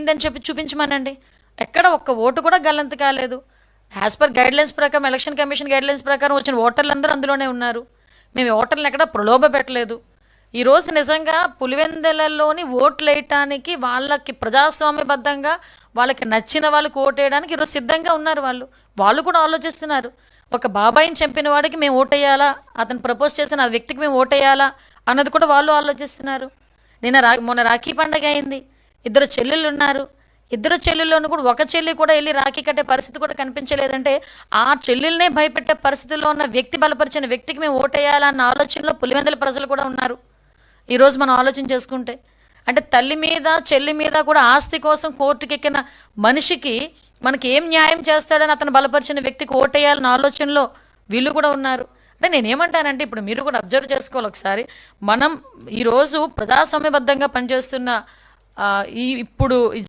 అయిందని చెప్పి చూపించమనండి. ఎక్కడ ఒక్క ఓటు కూడా గల్లంత కాలేదు. యాజ్ పర్ గైడ్లైన్స్ ప్రకారం ఎలక్షన్ కమిషన్ గైడ్లైన్స్ ప్రకారం వచ్చిన ఓటర్లు అందరూ అందులోనే ఉన్నారు. మేము ఓటర్లను ఎక్కడ ప్రలోభ పెట్టలేదు. ఈరోజు నిజంగా పులివెందెలలోని ఓట్లు వేయటానికి వాళ్ళకి ప్రజాస్వామ్యబద్ధంగా వాళ్ళకి నచ్చిన వాళ్ళకి ఓటేయడానికి ఈరోజు సిద్ధంగా ఉన్నారు వాళ్ళు. వాళ్ళు కూడా ఆలోచిస్తున్నారు. ఒక బాబాయిని చంపిన వాడికి మేము ఓటేయాలా అతను ప్రపోజ్ చేసిన ఆ వ్యక్తికి మేము ఓటేయాలా అన్నది కూడా వాళ్ళు ఆలోచిస్తున్నారు. నిన్న రా మొన్న రాఖీ పండగ అయింది. ఇద్దరు చెల్లెళ్ళు ఉన్నారు. ఇద్దరు చెల్లెల్లోనూ కూడా ఒక చెల్లి కూడా వెళ్ళి రాఖీ కట్టే పరిస్థితి కూడా కనిపించలేదంటే ఆ చెల్లెల్నే భయపెట్టే పరిస్థితిలో ఉన్న వ్యక్తి బలపరిచిన వ్యక్తికి మేము ఓటేయాలన్న ఆలోచనలో పులివెందుల ప్రజలు కూడా ఉన్నారు. ఈరోజు మనం ఆలోచన చేసుకుంటే అంటే తల్లి మీద చెల్లి మీద కూడా ఆస్తి కోసం కోర్టుకి ఎక్కిన మనిషికి మనకి ఏం న్యాయం చేస్తాడని అతను బలపరిచిన వ్యక్తికి ఓటేయాలన్న ఆలోచనలో వీళ్ళు కూడా ఉన్నారు. అంటే నేనేమంటానంటే ఇప్పుడు మీరు కూడా అబ్జర్వ్ చేసుకోవాలి ఒకసారి. మనం ఈరోజు ప్రజాస్వామ్యబద్ధంగా పనిచేస్తున్న ఈ ఇప్పుడు